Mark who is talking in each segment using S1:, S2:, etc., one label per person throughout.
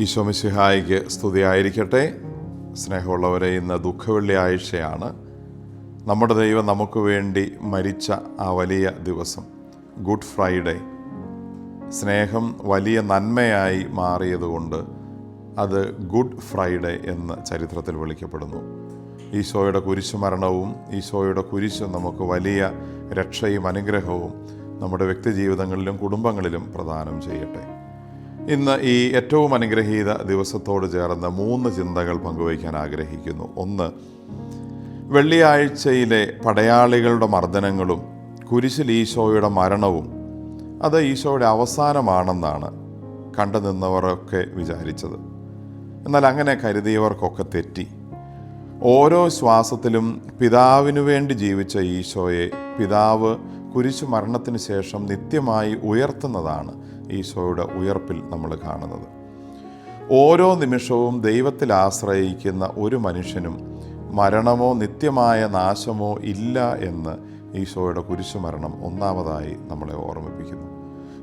S1: ഈശോമിശിഹായിക്ക് സ്തുതിയായിരിക്കട്ടെ. സ്നേഹമുള്ളവരെ ഇന്ന് ദുഃഖവെള്ളിയാഴ്ചയാണ് നമ്മുടെ ദൈവം നമുക്ക് വേണ്ടി മരിച്ച ആ വലിയ ദിവസം ഗുഡ് ഫ്രൈഡേ. സ്നേഹം വലിയ നന്മയായി മാറിയതുകൊണ്ട് അത് ഗുഡ് ഫ്രൈഡേ എന്ന് ചരിത്രത്തിൽ വിളിക്കപ്പെടുന്നു. ഈശോയുടെ കുരിശുമരണവും ഈശോയുടെ കുരിശ് നമുക്ക് വലിയ രക്ഷയും അനുഗ്രഹവും നമ്മുടെ വ്യക്തിജീവിതങ്ങളിലും കുടുംബങ്ങളിലും പ്രദാനം ചെയ്യട്ടെ. ഇന്ന് ഈ ഏറ്റവും അനുഗ്രഹീത ദിവസത്തോട് ചേർന്ന് മൂന്ന് ചിന്തകൾ പങ്കുവയ്ക്കാൻ ആഗ്രഹിക്കുന്നു. ഒന്ന് വെള്ളിയാഴ്ചയിലെ പടയാളികളുടെ മർദ്ദനങ്ങളും കുരിശിൽ ഈശോയുടെ മരണവും അത് ഈശോയുടെ അവസാനമാണെന്നാണ് കണ്ടു നിന്നവരൊക്കെ വിചാരിച്ചത്. എന്നാൽ അങ്ങനെ കരുതിയവർക്കൊക്കെ തെറ്റി. ഓരോ ശ്വാസത്തിലും പിതാവിനു വേണ്ടി ജീവിച്ച ഈശോയെ പിതാവ് കുരിശു മരണത്തിന് ശേഷം നിത്യമായി ഉയർത്തുന്നതാണ് ഈശോയുടെ ഉയർപ്പിൽ നമ്മൾ കാണുന്നത്. ഓരോ നിമിഷവും ദൈവത്തിൽ ആശ്രയിക്കുന്ന ഒരു മനുഷ്യനും മരണമോ നിത്യമായ നാശമോ ഇല്ല എന്ന് ഈശോയുടെ കുരിശുമരണം ഒന്നാമതായി നമ്മളെ ഓർമ്മിപ്പിക്കുന്നു.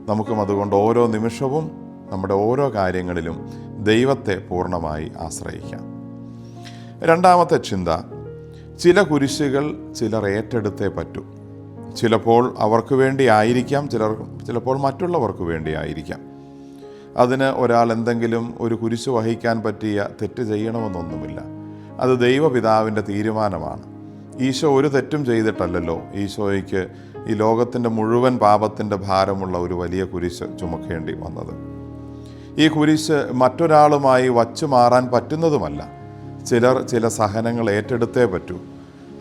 S1: നമുക്കും അതുകൊണ്ട് ഓരോ നിമിഷവും നമ്മുടെ ഓരോ കാര്യങ്ങളിലും ദൈവത്തെ പൂർണമായി ആശ്രയിക്കാം. രണ്ടാമത്തെ ചിന്ത ചില കുരിശുകൾ ചിലർ ഏറ്റെടുത്തേ പറ്റൂ. ചിലപ്പോൾ അവർക്ക് വേണ്ടി ആയിരിക്കാം ചിലർ ചിലപ്പോൾ മറ്റുള്ളവർക്ക് വേണ്ടി ആയിരിക്കാം അതിന് ഒരാൾ എന്തെങ്കിലും ഒരു കുരിശ് വഹിക്കാൻ പറ്റിയ തെറ്റ് ചെയ്യണമെന്നൊന്നുമില്ല. അത് ദൈവപിതാവിന്റെ തീരുമാനമാണ്. ഈശോ ഒരു തെറ്റും ചെയ്തിട്ടല്ലല്ലോ. ഈശോയ്ക്ക് ഈ ലോകത്തിന്റെ മുഴുവൻ പാപത്തിന്റെ ഭാരമുള്ള ഒരു വലിയ കുരിശ് ചുമക്കേണ്ടി വന്നത്. ഈ കുരിശ് മറ്റൊരാളുമായി വച്ചു മാറാൻ പറ്റുന്നതുമല്ല. ചിലർ ചില സഹനങ്ങൾ ഏറ്റെടുത്തേ പറ്റൂ.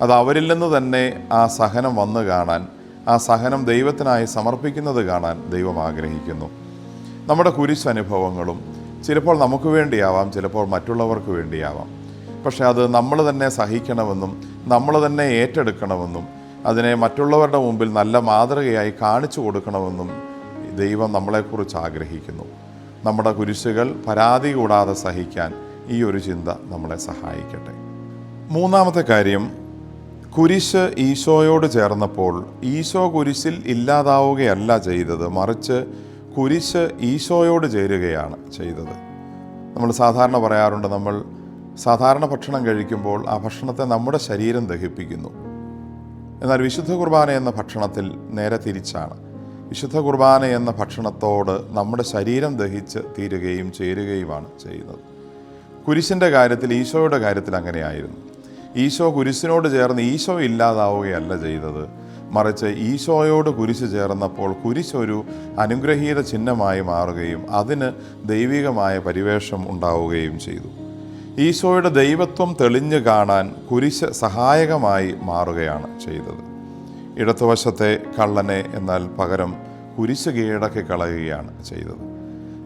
S1: അത് അവരിൽ നിന്ന് തന്നെ ആ സഹനം വന്നു കാണാൻ ആ സഹനം ദൈവത്തിനായി സമർപ്പിക്കുന്നത് കാണാൻ ദൈവം ആഗ്രഹിക്കുന്നു. നമ്മുടെ കുരിശ് അനുഭവങ്ങളും ചിലപ്പോൾ നമുക്ക് വേണ്ടിയാവാം ചിലപ്പോൾ മറ്റുള്ളവർക്ക് വേണ്ടിയാവാം. പക്ഷേ അത് നമ്മൾ തന്നെ സഹിക്കണമെന്നും നമ്മൾ തന്നെ ഏറ്റെടുക്കണമെന്നും അതിനെ മറ്റുള്ളവരുടെ മുമ്പിൽ നല്ല മാതൃകയായി കാണിച്ചു കൊടുക്കണമെന്നും ദൈവം നമ്മളെക്കുറിച്ച് ആഗ്രഹിക്കുന്നു. നമ്മുടെ കുരിശുകൾ പരാതി കൂടാതെ സഹിക്കാൻ ഈ ഒരു ചിന്ത നമ്മളെ സഹായിക്കട്ടെ. മൂന്നാമത്തെ കാര്യം കുരിശ് ഈശോയോട് ചേർന്നപ്പോൾ ഈശോ കുരിശിൽ ഇല്ലാതാവുകയല്ല ചെയ്തത് മറിച്ച് കുരിശ് ഈശോയോട് ചേരുകയാണ് ചെയ്തത്. നമ്മൾ സാധാരണ പറയാറുണ്ട് നമ്മൾ സാധാരണ ഭക്ഷണം കഴിക്കുമ്പോൾ ആ ഭക്ഷണത്തെ നമ്മുടെ ശരീരം ദഹിപ്പിക്കുന്നു. എന്നാൽ വിശുദ്ധ കുർബാന എന്ന ഭക്ഷണത്തിൽ നേരെ തിരിച്ചാണ്. വിശുദ്ധ കുർബാന എന്ന ഭക്ഷണത്തോട് നമ്മുടെ ശരീരം ദഹിച്ച് തീരുകയും ചേരുകയുമാണ് ചെയ്യുന്നത്. കുരിശിന്റെ കാര്യത്തിൽ ഈശോയുടെ കാര്യത്തിൽ അങ്ങനെയായിരുന്നു. ഈശോ കുരിശിനോട് ചേർന്ന് ഈശോ ഇല്ലാതാവുകയല്ല ചെയ്തത്. മറിച്ച് ഈശോയോട് കുരിശ് ചേർന്നപ്പോൾ കുരിശൊരു അനുഗ്രഹീത ചിഹ്നമായി മാറുകയും അതിന് ദൈവികമായ പരിവേഷം ഉണ്ടാവുകയും ചെയ്തു. ഈശോയുടെ ദൈവത്വം തെളിഞ്ഞു കാണാൻ കുരിശ് സഹായകമായി മാറുകയാണ് ചെയ്തത്. ഇടത്തുവശത്തെ കള്ളനെ എന്നാൽ പകരം കുരിശ് കീഴടക്കി കളയുകയാണ് ചെയ്തത്.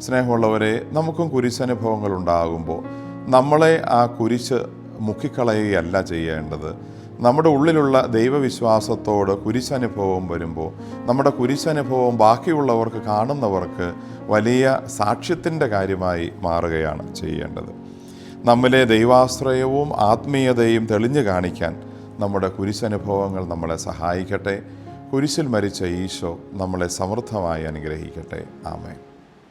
S1: സ്നേഹമുള്ളവരെ നമുക്കും കുരിശനുഭവങ്ങൾ ഉണ്ടാകുമ്പോൾ നമ്മളെ ആ കുരിശ് മുക്കിക്കളയുകയല്ല ചെയ്യേണ്ടത്. നമ്മുടെ ഉള്ളിലുള്ള ദൈവവിശ്വാസത്തോട് കുരിശനുഭവം വരുമ്പോൾ നമ്മുടെ കുരിശനുഭവം ബാക്കിയുള്ളവർക്ക് കാണുന്നവർക്ക് വലിയ സാക്ഷ്യത്തിന്റെ കാര്യമായി മാറുകയാണ് ചെയ്യേണ്ടത്. നമ്മിലെ ദൈവാശ്രയവും ആത്മീയതയും തെളിഞ്ഞു കാണിക്കാൻ നമ്മുടെ കുരിശനുഭവങ്ങൾ നമ്മളെ സഹായിക്കട്ടെ. കുരിശിൽ മരിച്ച ഈശോ നമ്മളെ സമൃദ്ധമായി അനുഗ്രഹിക്കട്ടെ. ആമേൻ.